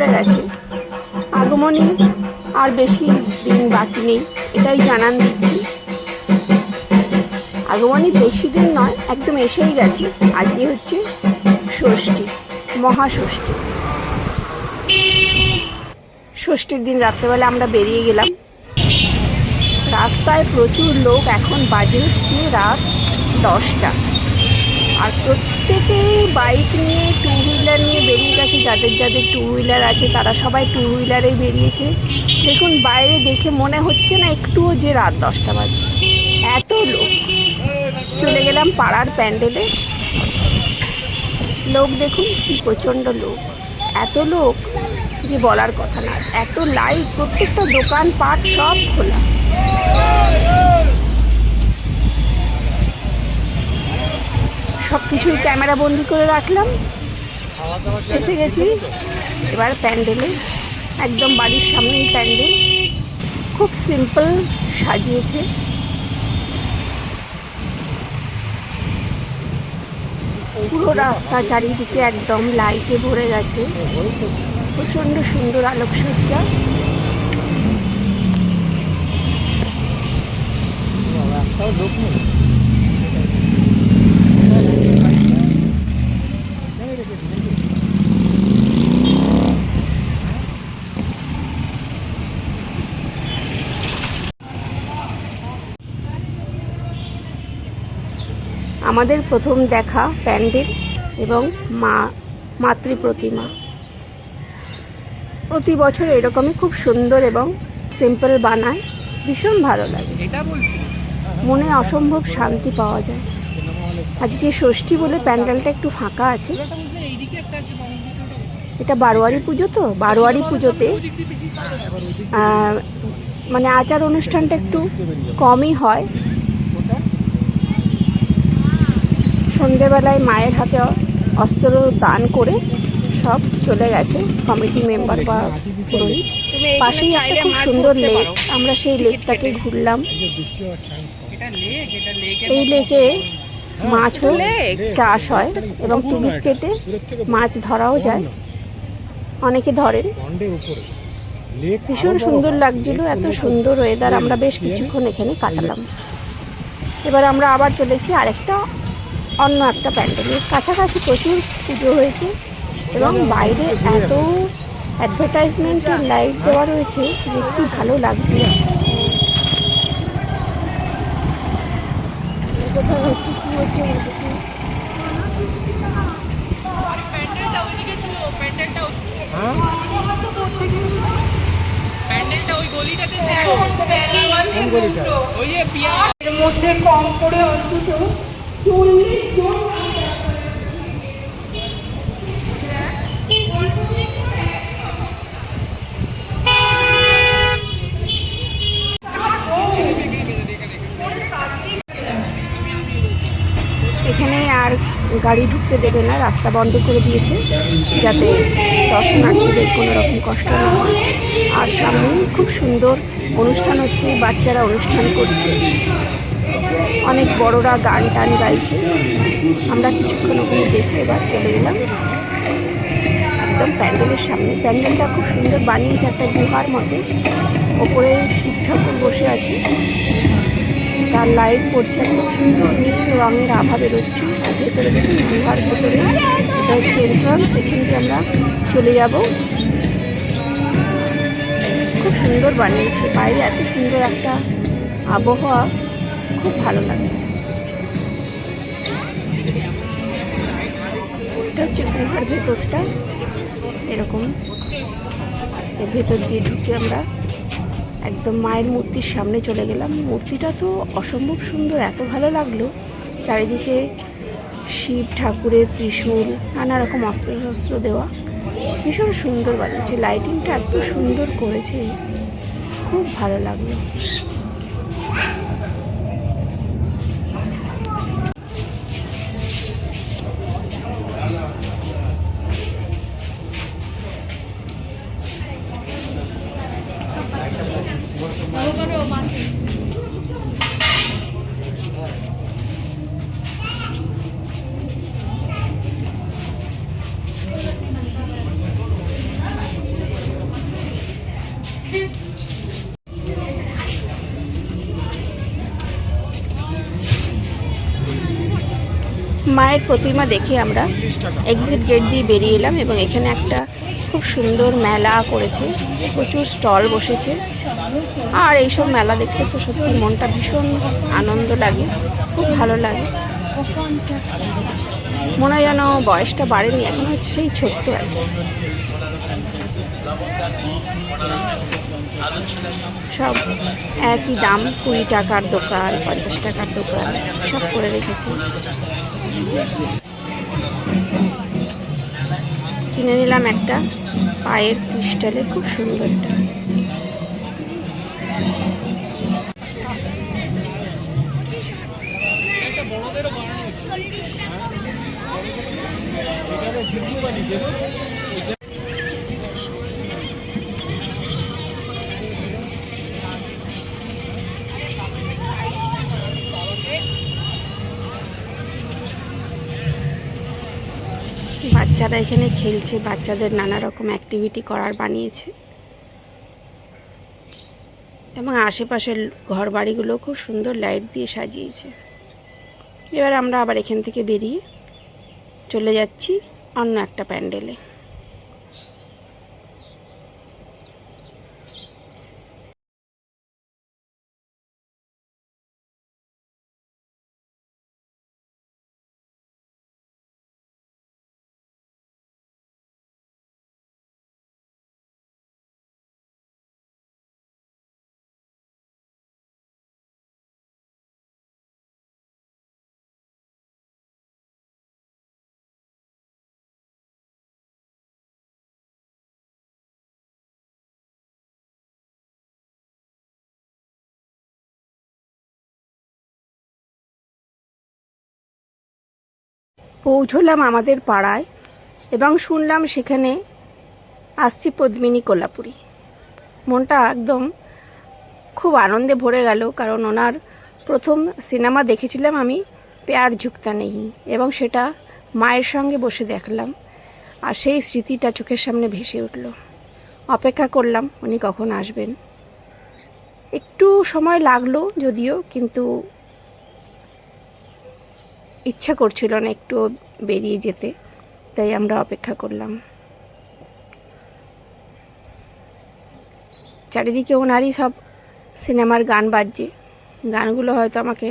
পড়ে গেছে। আগমনী আর বেশি দিন বাকি নেই, এটাই জানান দিচ্ছি। আগমনী বেশি দিন নয়, একদম এসেই গেছে। আজকে হচ্ছে ষষ্ঠী, মহাষষ্ঠী। ষষ্ঠীর দিন রাত্রেবেলা আমরা বেরিয়ে গেলাম। রাস্তায় প্রচুর লোক, এখন বাজে হচ্ছে রাত দশটা। আর প্রত্যেকেই বাইক নিয়ে টু হুইলার নিয়ে বেরিয়ে গেছে। যাদের যাদের টু হুইলার আছে, তারা সবাই টু হুইলারেই বেরিয়েছে। দেখুন, বাইরে দেখে মনে হচ্ছে না একটুও যে রাত দশটা বাজে। এত লোক। চলে গেলাম পাড়ার প্যান্ডেলে। লোক দেখুন, কি প্রচণ্ড লোক। এত লোক যে বলার কথা না এত লাইট প্রত্যেকটা দোকান পাট সব খোলা। সব কিছুই ক্যামেরা বন্দি করে রাখলাম। এসে গেছি। এবার প্যান্ডেলে, একদম বাড়ির সামনেই প্যান্ডেল। খুব সিম্পল সাজিয়েছে। পুরো রাস্তা চারিদিকে একদম লাইটে ভরে গেছে। প্রচণ্ড সুন্দর আলোকসজ্জা। আমাদের প্রথম দেখা প্যান্ডেল এবং মা মাতৃ প্রতিমা প্রতি বছর এরকমই খুব সুন্দর এবং সিম্পল বানায় ভীষণ ভালো লাগে। মনে অসম্ভব শান্তি পাওয়া যায়। আজকে ষষ্ঠী বলে প্যান্ডেলটা একটু ফাঁকা আছে। এটা বারোয়ারি পুজো তো? বারোয়ারি পুজোতে মানে আচার অনুষ্ঠানটা একটু কমই হয়। সন্ধেবেলায় মায়ের হাতে অস্ত্র দান করে সব চলে গেছে কমিটি মেম্বার বা পুরোহিত। পাশেই একটা খুব সুন্দর লেক। আমরা সেই লেকটাকে ঘুরলাম। এটা লেক এটা লেক এই লেকে মাছও চাষ হয় এবং টিকিট কেটে মাছ ধরাও যায়। অনেকে ধরেন। ভীষণ সুন্দর লাগছিল এত সুন্দর ওয়েদার আমরা বেশ কিছুক্ষণ এখানে কাটালাম। এবার আমরা আবার চলেছি আরেকটা অন্য একটা প্যান্ডেলের কাছাকাছি প্রচুর পুজো হয়েছে এবং বাইরে এত অ্যাডভার্টাইজমেন্টের লাইট দেওয়া রয়েছে যে কি ভালো লাগছে। কোথায় হচ্ছে কি হচ্ছে বলতে কি? প্যান্ডেলটা ওইদিকে ছিল প্যান্ডেলটা হ্যাঁ প্যান্ডেলটা ওই গলিটাতে ছিল কোন গলিটা ওই যে পিয়া এর মধ্যে কম করে অন্তত চল্লিশ জন এখানে আর গাড়ি ঢুকতে দেবে না, রাস্তা বন্ধ করে দিয়েছে, যাতে দর্শনার্থীদের কোনো রকম কষ্ট না হয়। আর সামনে খুব সুন্দর অনুষ্ঠান হচ্ছে, বাচ্চারা অনুষ্ঠান করছে। অনেক বড়রা গান টান গাইছে। আমরা কিছুক্ষণ ওখানে দেখে এবার চলে এলাম। একদম প্যান্ডেলের সামনে। প্যান্ডেলটা খুব সুন্দর বানিয়েছে একটা গুহার মতো। ওপরে শিব ঠাকুর বসে আছে। তার লাইট পড়ছে, খুব সুন্দর নীল রঙের আভা বেরোচ্ছে। ভেতরে দেখুন গুহার ভেতরে। এটা হচ্ছে এন্ট্রান্স আমরা চলে যাব। খুব সুন্দর বানিয়েছে। বাইরে এত সুন্দর একটা আবহাওয়া, খুব ভালো লাগছে। এটা হচ্ছে গুহার ভেতরটা। এরকম। এর ভেতর দিয়ে ঢুকে আমরা একদম মায়ের মূর্তির সামনে চলে গেলাম। মূর্তিটা তো অসম্ভব সুন্দর, এত ভালো লাগল। চারিদিকে শিব ঠাকুরের ত্রিশূল, নানা রকম অস্ত্র শস্ত্র দেওয়া। ভীষণ সুন্দর বানিয়েছে লাইটিংটা এত সুন্দর করেছে। খুব ভালো লাগল। মায়ের প্রতিমা দেখে আমরা এক্সিট গেট দিয়ে বেরিয়ে এলাম এবং এখানে একটা খুব সুন্দর মেলা করেছে। প্রচুর স্টল বসেছে। আর এইসব মেলা দেখলে তো সত্যি মনটা ভীষণ আনন্দ লাগে, খুব ভালো লাগে। মনে হয় যেন বয়সটা বাড়েনি, এখন হচ্ছে সেই ছোট্ট আছে। সব একই দাম, কুড়ি টাকার দোকান, পঞ্চাশ টাকার দোকান, সব করে রেখেছে। কিনে নিলাম একটা। পায়ের ক্রিস্টালের খুব সুন্দর বড়দেরও বাচ্চারা এখানে খেলছে, বাচ্চাদের নানা রকম অ্যাক্টিভিটি করার বানিয়েছে। এবং আশেপাশের ঘর বাড়িগুলো খুব সুন্দর লাইট দিয়ে সাজিয়েছে। এবার আমরা আবার এখান থেকে বেরিয়ে চলে যাচ্ছি অন্য একটা প্যান্ডেলে পৌঁছলাম আমাদের পাড়ায় এবং শুনলাম সেখানে আসছি পদ্মিনী কোলাপুরি মনটা একদম খুব আনন্দে ভরে গেল, কারণ ওনার প্রথম সিনেমা দেখেছিলাম আমি পেয়ার ঝুঁকতা নেই এবং সেটা মায়ের সঙ্গে বসে দেখলাম আর সেই স্মৃতিটা চোখের সামনে ভেসে উঠল। অপেক্ষা করলাম উনি কখন আসবেন। একটু সময় লাগল যদিও, কিন্তু ইচ্ছা করছিল না একটু বেরিয়ে যেতে, তাই আমরা অপেক্ষা করলাম। চারিদিকে ওনারই সব সিনেমার গান বাজছে। গানগুলো হয়তো আমাকে